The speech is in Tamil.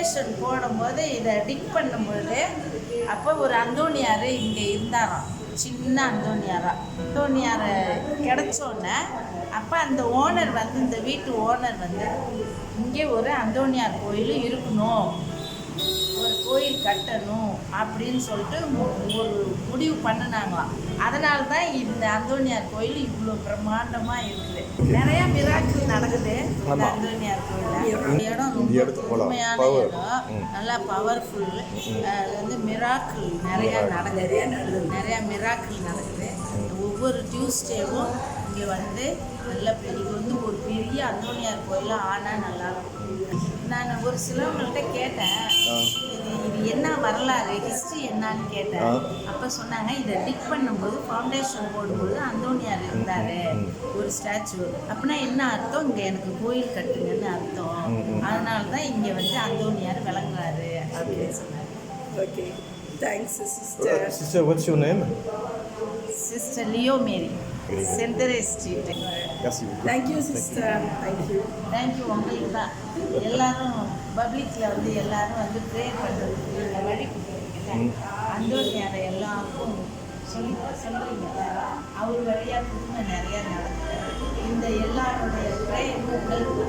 ஃபவுண்டேஷன் போடும்போது இதை டிக் பண்ணும்பொழுது அப்போ ஒரு அந்தோணியார் இங்கே இருந்தாராம். சின்ன அந்தோணியாரா. அந்தோணியாரை கிடச்சோன்னே அப்போ அந்த ஓனர் வந்து இந்த வீட்டு ஓனர் வந்து இங்கே ஒரு அந்தோணியார் கோயில் இருக்கணும். கோயில் கட்டணும் அப்படின்னு சொல்லிட்டு ஒரு முடிவு பண்ணினாங்களாம். அதனால தான் இந்த அந்தோணியார் கோயில் இவ்வளோ பிரம்மாண்டமாக இருக்குது. நிறையா மிராக்கள் நடக்குது இந்த கோயிலில். இந்த இடம் ரொம்ப. உண்மையான. இடம். நல்லா பவர்ஃபுல் அது வந்து மிராக்கிள் நிறையா நடக்குது. நிறையா மிராக்கிள் நடக்குது. ஒவ்வொரு டியூஸ்டேவும் இங்கே வந்து நல்ல இது வந்து ஒரு பெரிய அந்தோணியார் கோயிலாக ஆனால் நல்லாயிருக்கும் நான் ஒரு சிலவங்கள்ட்ட கேட்டேன். வரலாறு ஹிஸ்ட்ரி என்னன்னு கேட்டேன். அப்போ சொன்னாங்க இதை டிக் பண்ணும்போது ஃபவுண்டேஷன் போடும்போது அந்தோணியார் இருந்தார். ஒரு ஸ்டாச்சு அப்படின்னா என்ன அர்த்தம்? இங்கே எனக்கு கோயில் கட்டுங்கன்னு அர்த்தம். அதனால தான் இங்கே வந்து அந்தோணியார் விளங்குறாரு அப்படின்னு சொன்னாங்க Okay. Thanks, sister. Sister, what's your name? Sister Leo Mary சென்டரே street. Thank you, sister. Thank you. Thank you உங்களுக்கு தான் எல்லாரும் பப்ளிக்கில் வந்து எல்லாரும் வந்து ப்ரேயர் பண்ணுறதுக்கு இந்த வழி அந்தோனியாரை எல்லாருக்கும் சொல்லி சொல்கிறீங்கல்ல அவர் வழியாக புதுமை நிறையா நடக்குது. இந்த எல்லாருடைய ப்ரேயரும் உங்களுக்கு